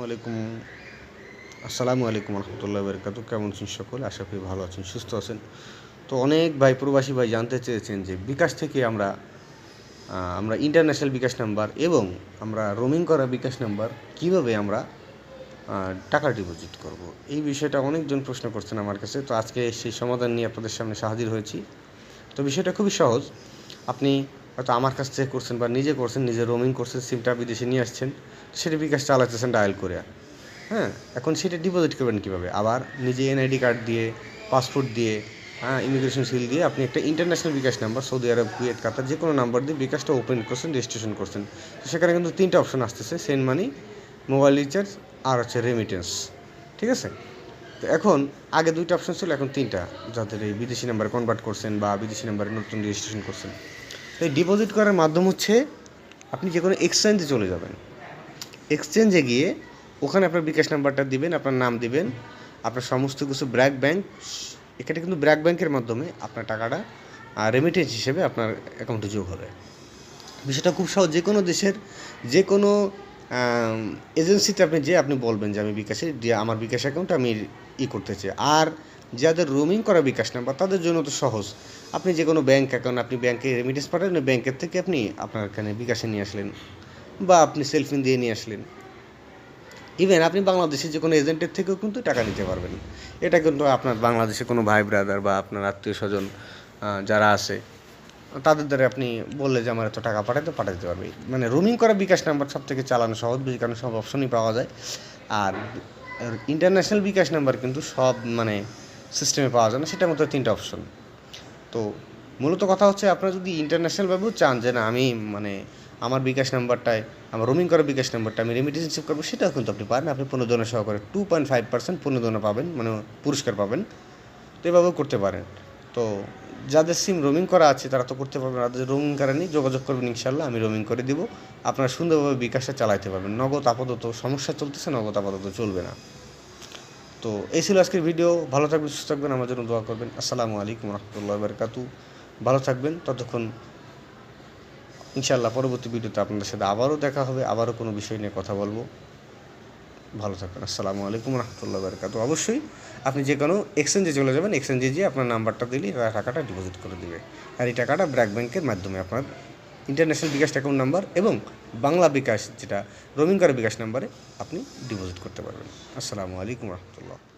আলাইকুম আসসালামু আলাইকুম রহমতুল্লাহ বরকাত। কেমন আছেন সকলে? আশা করি ভালো আছেন, সুস্থ আছেন। তো অনেক ভাই প্রবাসী ভাই জানতে চেয়েছেন যে বিকাশ থেকে আমরা আমরা ইন্টারন্যাশনাল বিকাশ নাম্বার এবং আমরা রোমিং করা বিকাশ নাম্বার কীভাবে আমরা টাকা ডিপোজিট করব? এই বিষয়টা অনেকজন প্রশ্ন করছেন আমার কাছে। তো আজকে সেই সমাধান নিয়ে আপনাদের সামনে হাজির হয়েছি। তো বিষয়টা খুবই সহজ। আপনি হয়তো আমার কাছ থেকে করছেন বা নিজে করছেন, নিজে রোমিং করছেন সিমটা বিদেশে নিয়ে আসছেন, সেটা বিকাশ চালাতেছেন ডায়াল করে। হ্যাঁ এখন সেটা ডিপোজিট করবেন কীভাবে? আবার নিজে এনআইডি কার্ড দিয়ে পাসপোর্ট দিয়ে হ্যাঁ ইমিগ্রেশন সিল দিয়ে আপনি একটা international bKash number Saudi Arab Kuwait Qatar যে কোনো নাম্বার দিয়ে বিকাশটা ওপেন করছেন রেজিস্ট্রেশন করছেন। তো সেখানে কিন্তু তিনটা অপশন আসতেছে সেন্ড মানি মোবাইল রিচার্জ আর হচ্ছে রেমিটেন্স ঠিক আছে? তো এখন আগে দুইটা অপশন ছিল, এখন তিনটা, যাদের এই বিদেশি নাম্বার কনভার্ট করছেন বা বিদেশি নাম্বারে নতুন রেজিস্ট্রেশন করছেন। তো এই ডিপোজিট করার মাধ্যম হচ্ছে আপনি যে কোনো এক্সচেঞ্জে চলে যাবেন। এক্সচেঞ্জে গিয়ে ওখানে আপনার বিকাশ নাম্বারটা দিবেন, আপনার নাম দিবেন, আপনার সমস্ত কিছু ব্র্যাক ব্যাংক, এখানে কিন্তু ব্র্যাক ব্যাংকের মাধ্যমে আপনার টাকাটা রেমিটেন্স হিসেবে আপনার অ্যাকাউন্টে যোগ হবে। বিষয়টা খুব সহজ, যে কোনো দেশের, যে কোনো এজেন্সিতে আপনি যে আপনি বলবেন যে আমি বিকাশে আমার বিকাশ অ্যাকাউন্ট আমি ই করতে চাই। আর যাদের রোমিং করা বিকাশ নাম্বার তাদের জন্য তো সহজ। আপনি যে কোনো ব্যাঙ্ক অ্যাকাউন্ট আপনি ব্যাংকে রেমিটেন্স পাঠালেন ব্যাংকের থেকে আপনি আপনার এখানে বিকাশে নিয়ে আসলেন, বা আপনি সেলফিন দিয়ে নিয়ে আসলেন। ইভেন আপনি বাংলাদেশের যে কোনো এজেন্টের থেকেও কিন্তু টাকা নিতে পারবেন। এটা কিন্তু আপনার বাংলাদেশে কোনো ভাই ব্রাদার বা আপনার আত্মীয় স্বজন যারা আছে, তাদের দ্বারা আপনি বললে যে আমার এত টাকা পাঠাতে পাঠাতে পারবে। মানে রোমিং করা বিকাশ নাম্বার সব থেকে চালানো সহজ কারণ সব অপশনই পাওয়া যায়। আর ইন্টারন্যাশনাল বিকাশ নাম্বার কিন্তু সব মানে সিস্টেমে পাওয়া যায় না, সেটার মধ্যে তিনটা অপশন তো মূলত কথা হচ্ছে, আপনারা যদি ইন্টারন্যাশনালভাবেও চান যে না, আমি মানে আমার বিকাশ নাম্বারটায়, আমার রোমিং করা বিকাশ নাম্বারটা আমি রেমিটেন্স রিসিভ করব, সেটাও কিন্তু আপনি পারেন। আপনি প্রণোদনা সহকারে টু পয়েন্ট ফাইভ পার্সেন্ট প্রণোদনা পাবেন মানে পুরস্কার পাবেন। তো এভাবেও করতে পারেন। তো যাদের সিম রোমিং করা আছে, তারা তো করতে পারবেন যাদের রোমিং করা নেই, যোগাযোগ করবেন ইনশাল্লাহ আমি রোমিং করে দিব। আপনারা সুন্দরভাবে বিকাশটা চালাইতে পারবেন। নগদ আপাতত সমস্যা চলতেছে, নগদ আপাতত চলবে না। তো এই ছিল আজকের ভিডিও ভালো থাকবেন, সুস্থ থাকবেন, আমার জন্য দোয়া করবেন। আসসালামু আলাইকুম রহমতুল্লাহ বারকাতু ভালো থাকবেন, ততক্ষণ ইনশাল্লাহ পরবর্তী ভিডিওতে আপনাদের সাথে আবারও দেখা হবে, আবারও কোনো বিষয় নিয়ে কথা বলব। ভালো থাকবেন, আসসালামু আলাইকুম রহমতুল্লাহ বারকাতু অবশ্যই আপনি যে কোনো এক্সচেঞ্জে চলে যাবেন এক্সচেঞ্জে যেয়ে আপনার নাম্বারটা দিলে তারা টাকাটা ডিপোজিট করে দেবে। আর এই টাকাটা ব্র্যাক ব্যাংকের মাধ্যমে আপনার ইন্টারন্যাশনাল বিকাশ অ্যাকাউন্ট নাম্বার এবং বাংলা বিকাশ যেটা রোমিংকার বিকাশ নাম্বারে আপনি ডিপোজিট করতে পারবেন। আসসালামু আলাইকুম রহমতুল্লাহ।